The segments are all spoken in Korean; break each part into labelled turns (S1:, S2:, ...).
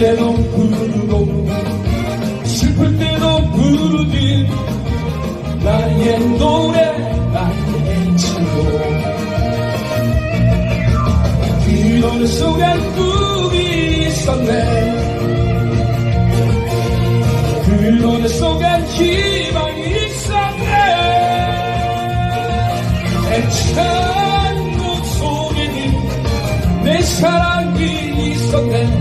S1: 때도 부르고 슬플 때도 부르듯 나의 노래 나의 친구 그 노래 속엔 꿈이 있었네. 그 노래 속엔 희망이 있었네. 애찬 목소리는 내 사랑이 있었네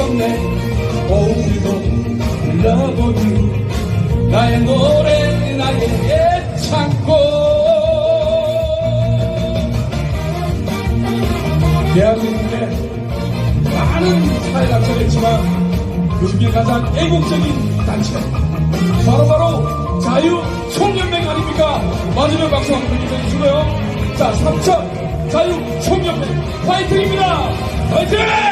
S1: 있었네 오늘도 불러보니 나의 노래 나의 애창곡 대한민국에 많은 사회 단체가 있지만 그 중에 가장 애국적인 단체 바로 바로 자유총연맹 아닙니까? 마지막 박수 한번 해주시고요. 자, 3천 자유총연맹 파이팅입니다. 파이팅!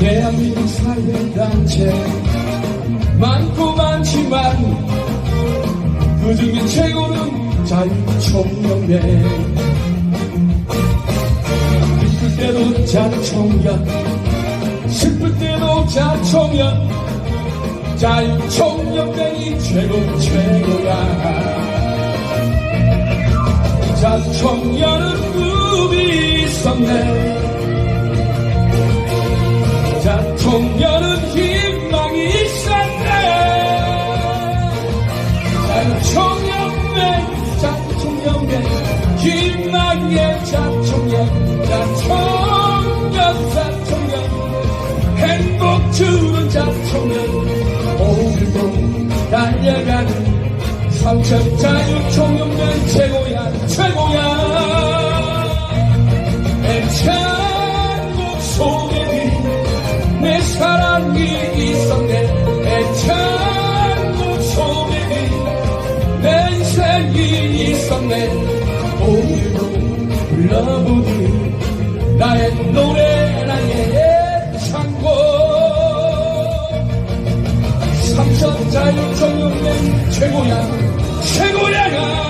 S1: 대한민국 사회단체. 많고 많지만 그 중에 최고는 자유총연맹 기쁠 때도 자유총연 슬플 때도 자총연 자유총연맹이 최고 최고야 자총연은 꿈이 있었네 달려가는 삼천 자유총연맹 최고야 최고야. 애창곡 속에는 내 사랑이 있었네. 애창곡 속에는 내 인생이 있었네. 오늘도 불러보니 나의 노래 삼천 자유총연맹 최고야. 최고야